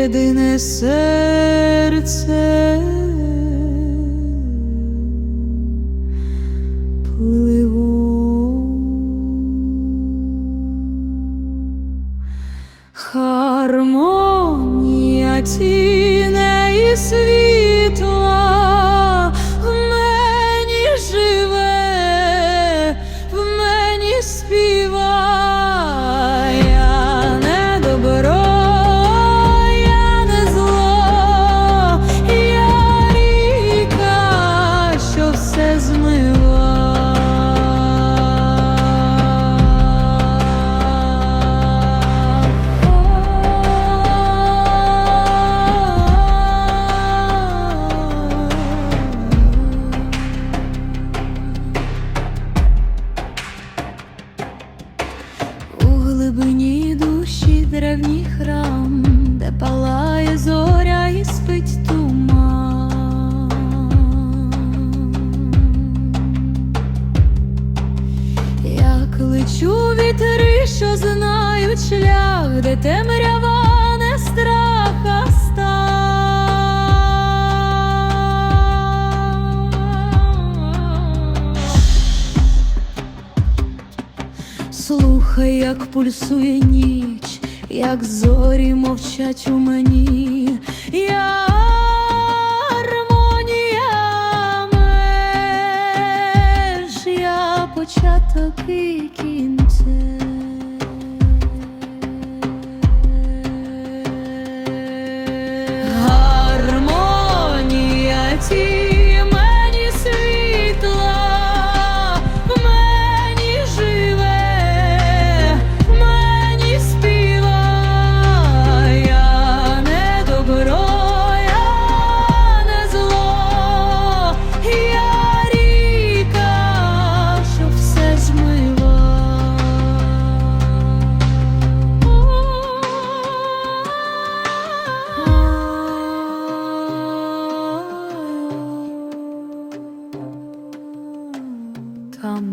єдине серце. Кличу вітри, що знають шлях, де темрява не страха, ста. Слухай, як пульсує ніч, як зорі мовчать у мені. Я peek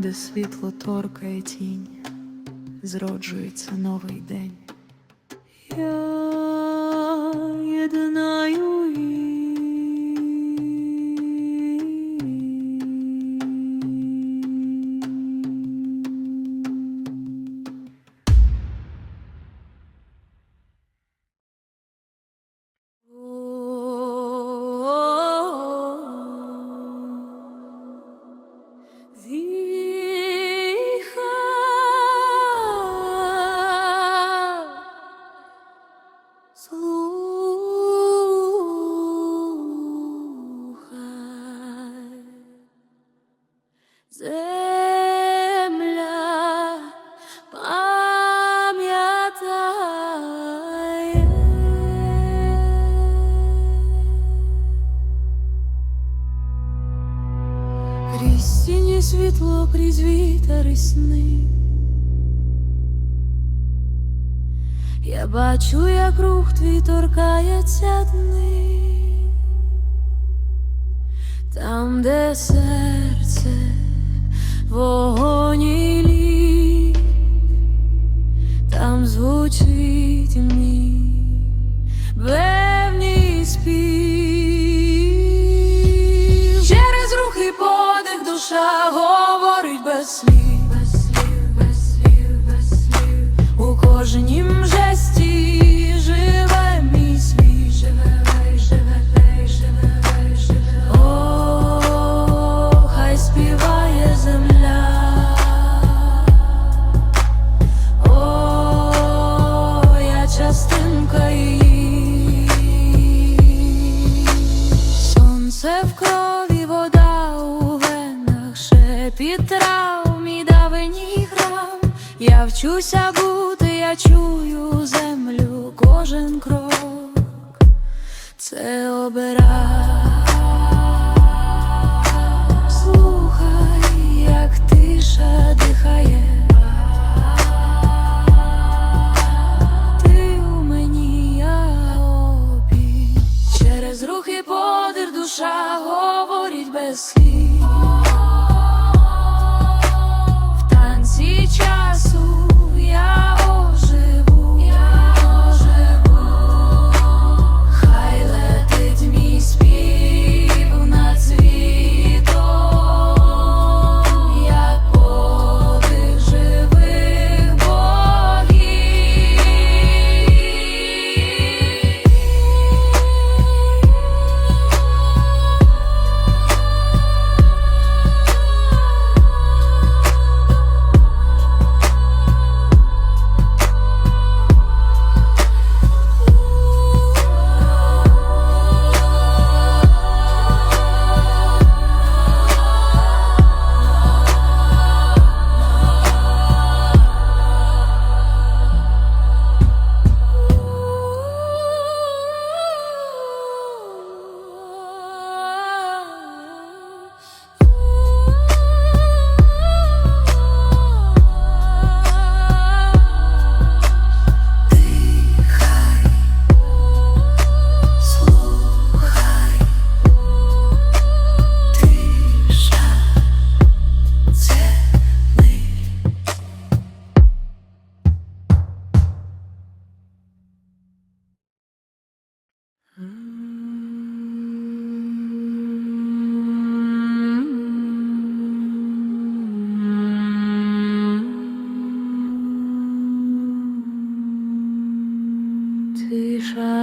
де світло торкає тінь, зроджується новий день. Я єдинаю сни. Я бачу, як рух твій торкається дни, там, де серце вогонь і лід, там звучить мій певний спів.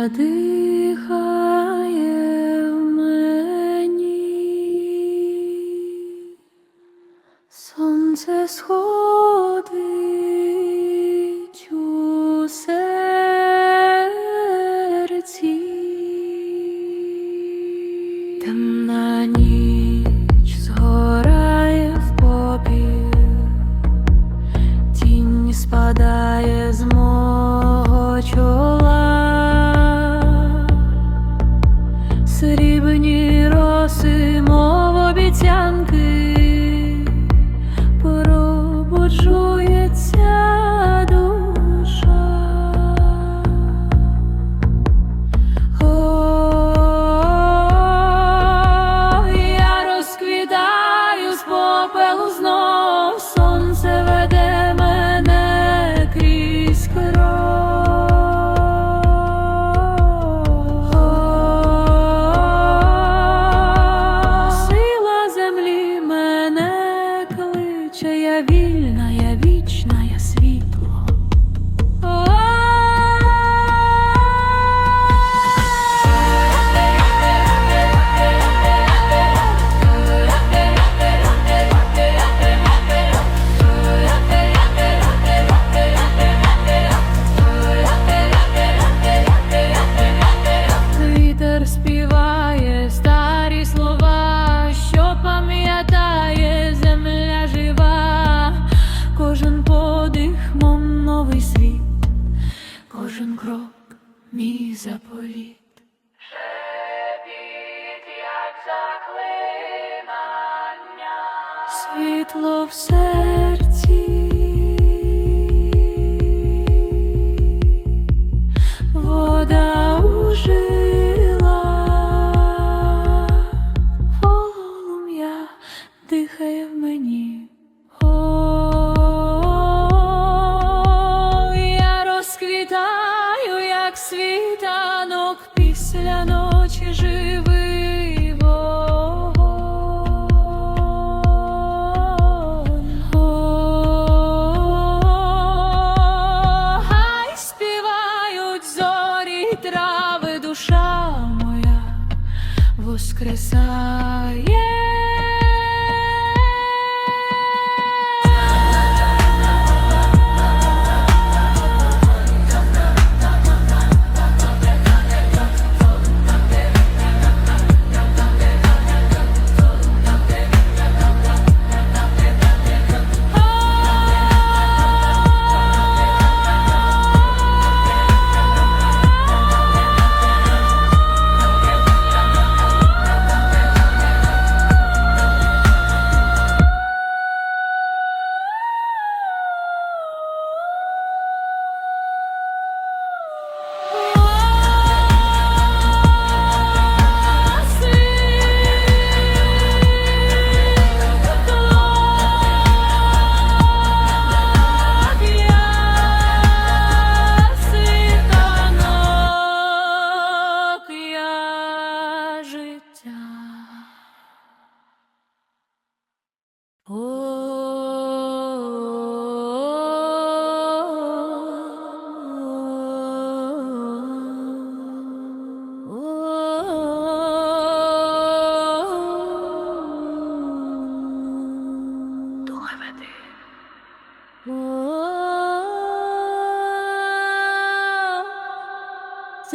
Тиша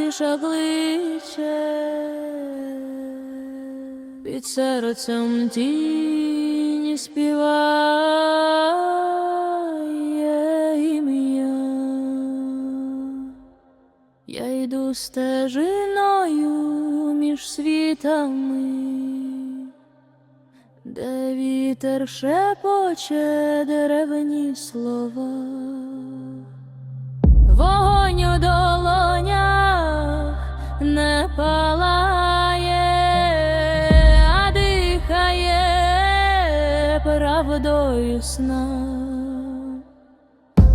Тиша кличе під серцем тіні співає ім'я. Я йду стежиною між світами, де вітер шепоче деревні слова. Палає, а дихає правдою сна.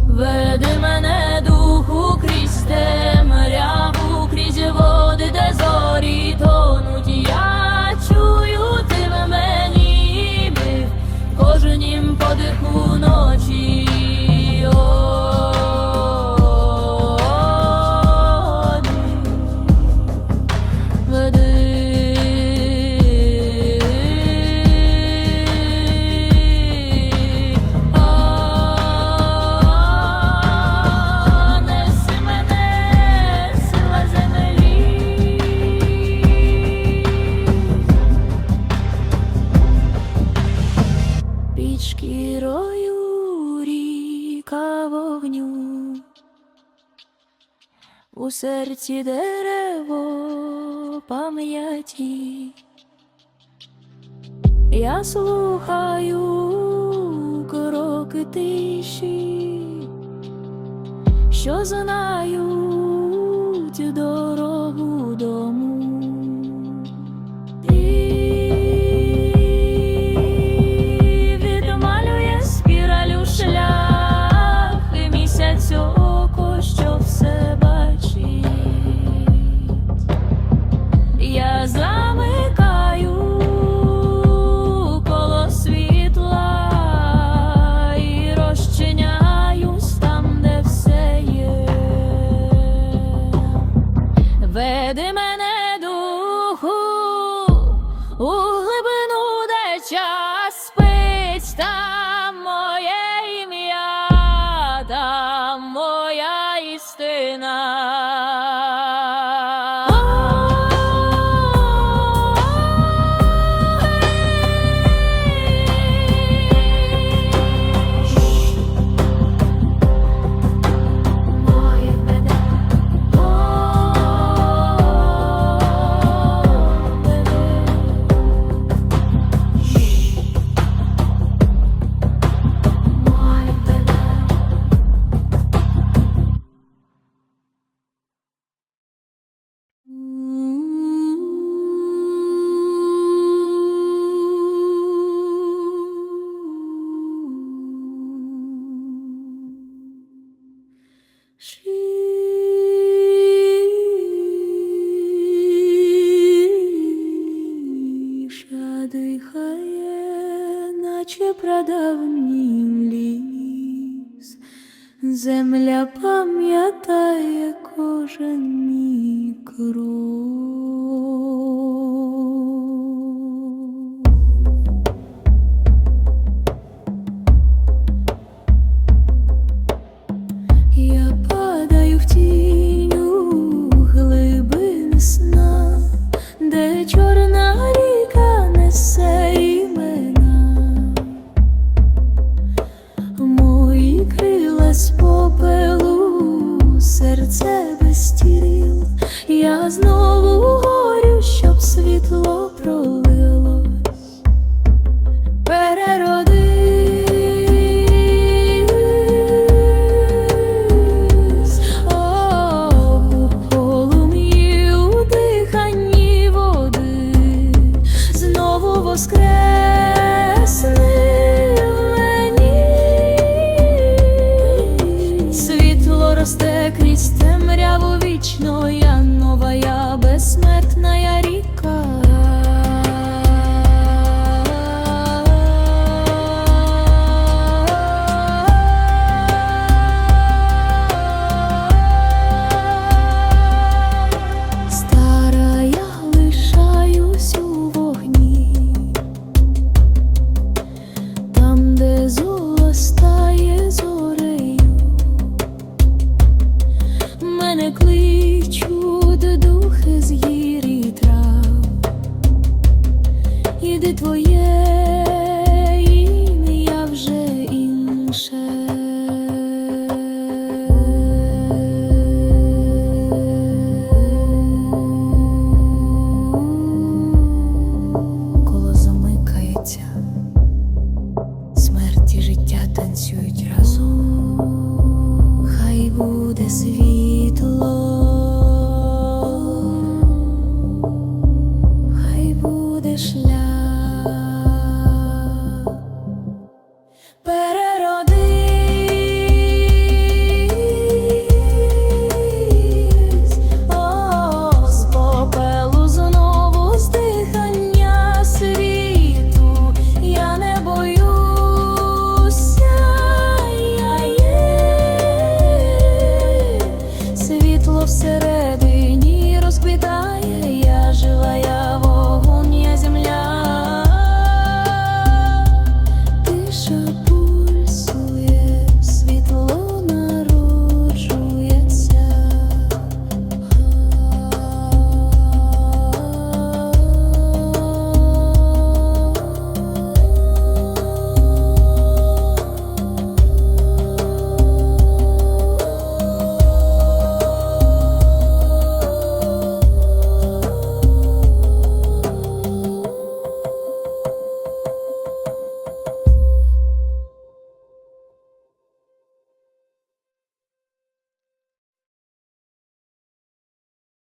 Веди мене духу крізь темряву, крізь води, де зорі тонуть. Я чую ти в мені в кожнім подиху ночі. Серці дерево пам'яті. Я слухаю кроки тиші, що знають дорогу дихає, наче прадавнім ліс. Земля пам'ятає кожен мій крок. Серце без тіл. Я знову Росте крізь темряву вічно, я нова, я безсмертна я ріка.